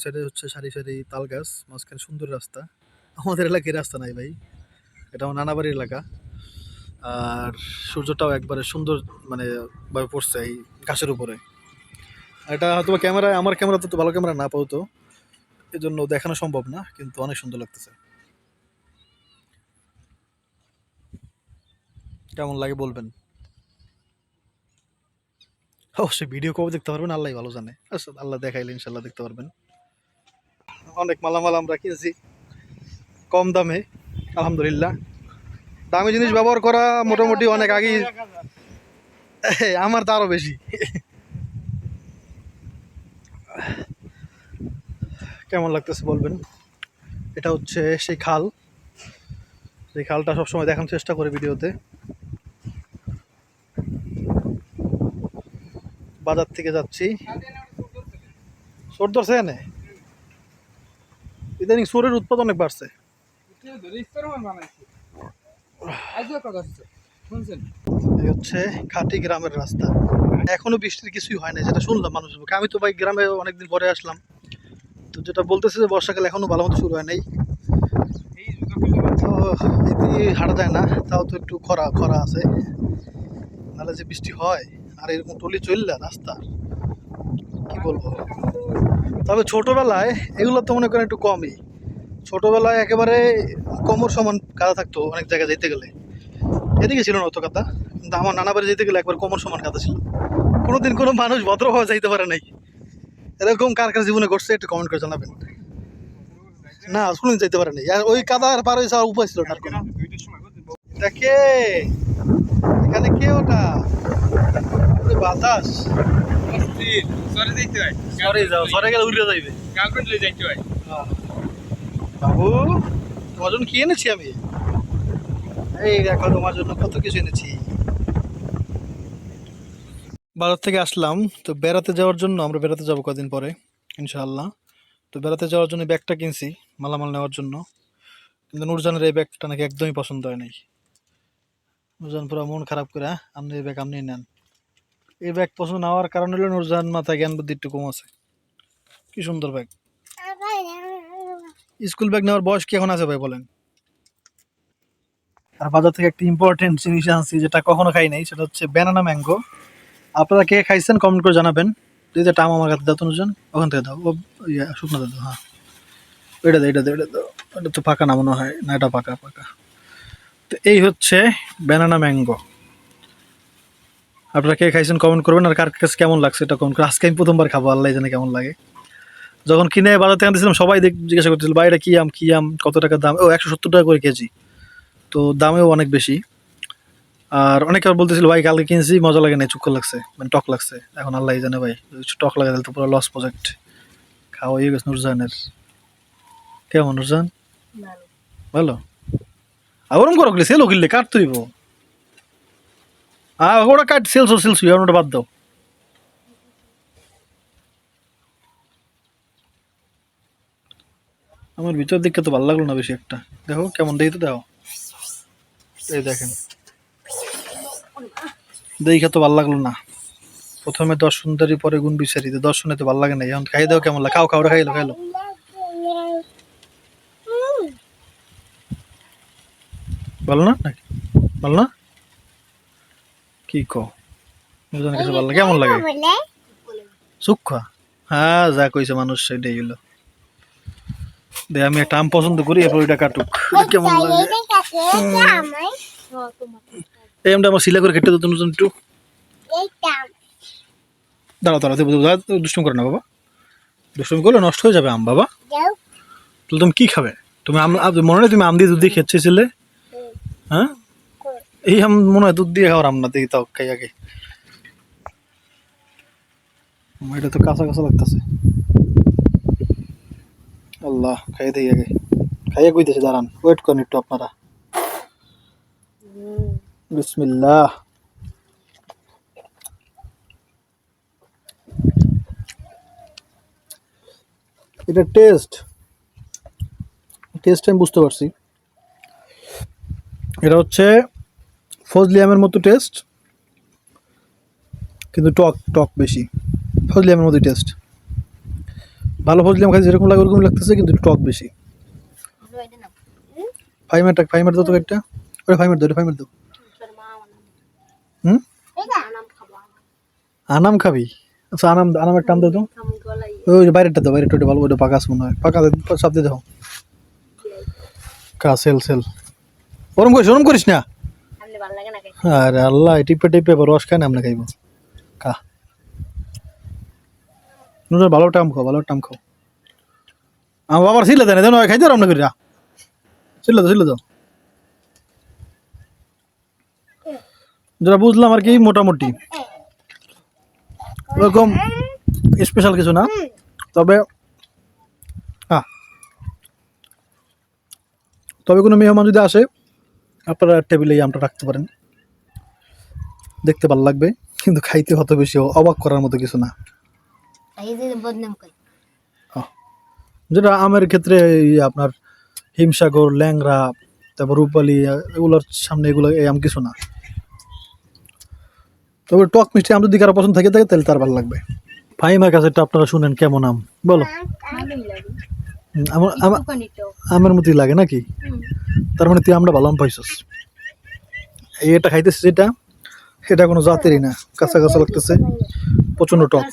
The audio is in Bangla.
দুই সাইডে হচ্ছে সারি সারি তাল গাছ, মাঝখানে সুন্দর রাস্তা। আমাদের এলাকায় রাস্তা নাই ভাই, এটা আমার নানা বাড়ির এলাকা। আর সূর্যটাও একবারে সুন্দর মানে ভাবে পড়ছে এই গাছের উপরে। এটা হয়তো ক্যামেরায় আমার ক্যামেরাতে তো ভালো ক্যামেরা না পাও তো এই জন্য দেখানো সম্ভব না, কিন্তু অনেক সুন্দর লাগতেছে। কেমন লাগে বলবেন? অবশ্যই ভিডিও কবে দেখতে পারবেন আল্লাহ ভালো জানে। আচ্ছা আল্লাহ দেখাইলে ইনশাল্লাহ দেখতে পারবেন। অনেক মালামাল আমরা কিনেছি। কম দামে, আলহামদুলিল্লাহ। দামি জিনিস ব্যবহার করা মোটামুটি অনেক আগেই আমার তো বেশি। কেমন লাগতেছে বলবেন? এটা হচ্ছে সেই খাল। সেই খালটা সবসময় দেখানোর চেষ্টা করে ভিডিওতে। বাজার থেকে যাচ্ছি। সোর ধরছে এনে ইদানিং সোরের উৎপাদন অনেক বাড়ছে। এই হচ্ছে খাটি গ্রামের রাস্তা। এখনও বৃষ্টির কিছুই হয় না যেটা শুনলাম মানুষ। আমি তো ভাই গ্রামে অনেকদিন পরে আসলাম। তো যেটা বলতেছে যে বর্ষাকাল এখনও ভালো মতো শুরু হয় নাই। তো এদিকে হাঁটা যায় না তাও তো একটু খরা খরা আছে। নাহলে যে বৃষ্টি হয় আর এরকম টলি চললে রাস্তা কি বলব? তবে ছোটোবেলায় এগুলো তো মনে করেন একটু কমই। ছোটোবেলায় একেবারে কোমর সমান কাদা থাকতো অনেক জায়গায় যেতে গেলে। এদিকে ছিল না অত কাদা, কিন্তু আমার নানা বাড়ি যেতে গেলে একবার কোমর সমান কাদা ছিল। কোনোদিন কোনো মানুষ ভদ্রভাবে যাইতে পারে নাই। এরকম কার কার জীবনে ঘটছে একটু কমেন্ট করে জানাবেন। না, কোনোদিন যাইতে পারে নাই। আর ওই কাদা আর পার যাওয়ার উপায় ছিল না কে এখানে কে ওটা? বাতাস। সরে যাও সরে গেলে উড়ে যাইবে। বাবু তোমার জন্য কি এনেছি আমি? এই দেখো তোমার জন্য কত কিছু এনেছি। বাজার থেকে আসলাম তো বেড়াতে যাওয়ার জন্য আমরা বেড়াতে যাব কদিন পরে ইনশাআল্লাহ। তো বেড়াতে যাওয়ার জন্য ব্যাগটা কিনছি মালামাল নেওয়ার জন্য। কিন্তু নুরজানের এই ব্যাগটা নাকি একদমই পছন্দ হয় নাই। নুরজান পুরো মন খারাপ করে "হ্যাঁ, আপনি এই ব্যাগ আপনি নেন। এই ব্যাগ পছন্দ হওয়ার কারণ হলো নুরজান মাথায় জ্ঞান বুদ্ধি একটু কম আছে। কি সুন্দর ব্যাগ স্কুল ব্যাগ নেওয়ার বয়স কি এখন আছে ভাই বলেন? আর বাজার থেকে একটা ইম্পর্টেন্ট জিনিস আনছি যেটা কখনো খাই নাই, সেটা হচ্ছে ব্যানানা ম্যাঙ্গো আপনারা কে খাইছেন কমেন্ট করে জানাবেন। যে টাম আমার কাছে দাও তনুজন ওখান থেকে দাও। ও, ইয়া, শুকনো দাও হ্যাঁ। এটা দাও এটা দাও এটা দাও। এটা তো পাকা না মনে হয়, না, এটা পাকা পাকা। তো এই হচ্ছে ব্যানানা ম্যাঙ্গো আপনারা কে খাইছেন কমেন্ট করবেন আর কার কাছে কেমন লাগছে এটা কমেন্ট আজকে আমি প্রথমবার খাব আল্লাহ জানে কেমন লাগে। যখন কিনে বাজার থেকে আনতেছিলাম সবাই দেখ- জিজ্ঞাসা করছিল ভাই এটা কি আম? কি আম? কত টাকা দাম? ও একশো সত্তর টাকা করে কেজি। তো দামেও অনেক বেশি। আর অনেকে আবার বলতেছিল ভাই কালকে কিনছি মজা লাগে না চুক্কর লাগছে মানে টক লাগছে। এখন আল্লাহ জানে ভাই একটু টক লাগে তাহলে তো পুরো লস প্রজেক্ট খাওয়া হয়ে গেছে নুরজানের কেমন নুরজান ভালো। আবরম করো গেলে সেল কিনলে কাট তুইব? আ ওটা কাট সেলস সেলস ওটা বাদ দাও। আমার ভিতর দিকটা তো ভালো লাগল না বেশি একটা। দেখো, কেমন দেখি তো দেখো এই দেখেন। দেখে তো ভালো লাগল না। প্রথমে দশ সুন্দরী, পরে গুণ বিচারি তো দর্শনে তো ভালো লাগে না। এখন খাই দাও, কেমন লাগে? খাও খাও খাইলো খাইলো ভালো না? নাকি? ভালো না? কি কো দুজনের কাছে ভালো লাগে। কেমন লাগে? সুখা হ্যাঁ যা কইছে মানুষ সেটাই হলো দে আমি একটা আম পছন্দ করি এরপর ওইটা কাটুক। কেমন লাগে? এই আমটা আমার সিলা করে কেটে দিত নতুন একটু। দাঁড়াও দাঁড়াও দুষ্টুম করে না বাবা। দুষ্টুম করলে নষ্ট হয়ে যাবে আম বাবা। তুমি কি খাবে? তুমি আম মনে নেই তুমি আম দিয়ে দুধ দিয়ে খেয়েছিলে হ্যাঁ? এই আম মনে হয় দুধ দিয়ে খাওয়ার আম না তাও খাই আগে। এটা তো কাঁচা কাঁচা লাগতেছে। আল্লাহ খাইয়ে দিই আগে। খাইয়ে কইতেছে, দাঁড়ান ওয়েট করেন একটু আপনারা। বিসমিল্লাহ। এটা টেস্ট। টেস্ট আমি বুঝতে পারছি। এটা হচ্ছে ফজলি আমের মতো টেস্ট কিন্তু টক টক বেশি। ফজলি আমের মতো টেস্ট ভালো ফজলি আম খাইছি যেরকম লাগে ওরকম লাগতেছে, কিন্তু টক বেশি। ফাইমারটা ফাইমার দাও তো একটা। ওটা ফাইমার দাও ফাইমার দাও। হুম? আনাম খাবি? আচ্ছা আনাম আনামের টাম দাও তো। ওই যে বাইরেরটা দাও, বাইরেরটা ওটা ভালো ওটা পাকা আছে মনে হয়। পাকা সব দিয়ে দাও। কা সেল সেল। ওরম করিস ওরম করিস না? আরে আল্লাহ টিপে টিপে রস খায় না আমরা খাইব। কা নুন ভালো টাম খাও, ভালো টাম খাও। আমার বাবার ছিল দেন দেন খাইতে রাম না করিরা ছিল তো ছিল তো যেটা বুঝলাম আর কি, মোটামুটি। ওরকম স্পেশাল কিছু না। তবে হ্যাঁ তবে কোনো মেহমান যদি আসে, আপনারা টেবিলে আমটা রাখতে পারেন। দেখতে ভালো লাগবে কিন্তু খাইতে হতো বেশি অবাক করার মতো কিছু না। যেটা আমের ক্ষেত্রে এই আপনার হিমসাগর ল্যাংরা তারপর রূপালি এগুলোর সামনে এগুলো এই আম কিছু না। তবে টক মিষ্টি আম যদি কারও পছন্দ থাকে থাকে তাহলে তার ভালো লাগবে। ফাইমার কাছে আপনারা শুনেন কেমন আম বলো। আমার মতোই লাগে নাকি? তার মানে তুই আমরা ভালো আম পাইছস। এটা খাইতেছিস এটা এটা কোনো জাতেরই না কাঁচা কাঁচা লাগতেছে প্রচণ্ড টক।